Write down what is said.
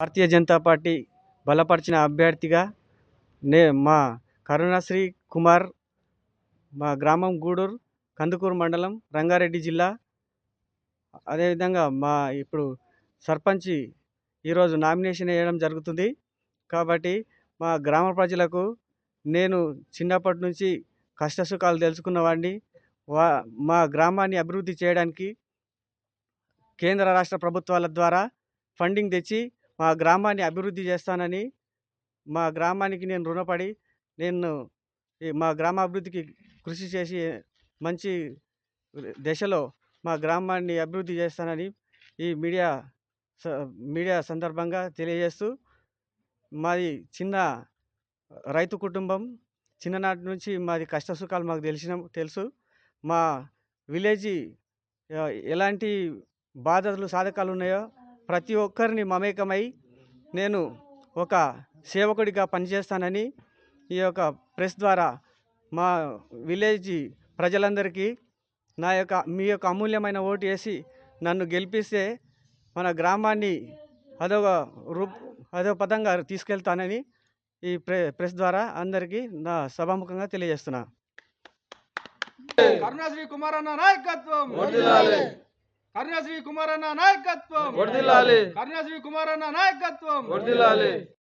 Bharatiya Janata party బలపరిచిన అభ్యర్థిగా నే మా కరుణశ్రీ కుమార్ మా గ్రామం గూడూరు కందుకూరు మండలం రంగారెడ్డి జిల్లా. అదేవిధంగా మా ఇప్పుడు సర్పంచి ఈరోజు నామినేషన్ వేయడం జరుగుతుంది. కాబట్టి మా గ్రామ ప్రజలకు నేను చిన్నప్పటి నుంచి కష్టసుఖాలు తెలుసుకున్నవాడిని వా మా గ్రామాన్ని అభివృద్ధి చేయడానికి కేంద్ర రాష్ట్ర ప్రభుత్వాల ద్వారా ఫండింగ్ తెచ్చి మా గ్రామాన్ని అభివృద్ధి చేస్తానని మా గ్రామానికి నేను రుణపడి నేను ఈ మా గ్రామాభివృద్ధికి కృషి చేసి మంచి దశలో మా గ్రామాన్ని అభివృద్ధి చేస్తానని ఈ మీడియా స- మీడియా సందర్భంగా తెలియజేస్తూ మాది చిన్న రైతు కుటుంబం. చిన్ననాటి నుంచి మాది కష్ట సుఖాలు మాకు తెలిసిన తెలుసు. మా విలేజీ ఎలాంటి బాధలు సాధకాలు ఉన్నాయో ప్రతి ఒక్కరిని మమేకమై నేను ఒక సేవకుడిగా పనిచేస్తానని ఈ యొక్క ప్రెస్ ద్వారా మా విలేజ్ ప్రజలందరికీ నా యొక్క మీ యొక్క అమూల్యమైన ఓటు వేసి నన్ను గెలిపిస్తే మన గ్రామాన్ని అదొక రూప్ అదో పదంగా తీసుకెళ్తానని ఈ ప్రె ప్రెస్ ద్వారా అందరికీ నా సభాముఖంగా తెలియజేస్తున్నా కరుణాశ్రీ కుమారన్న నాయకత్వం వర్ధిల్లాలి. కరుణాశ్రీ కుమారన్న నాయకత్వం. కరుణాశ్రీ కుమారన్న నాయకత్వం.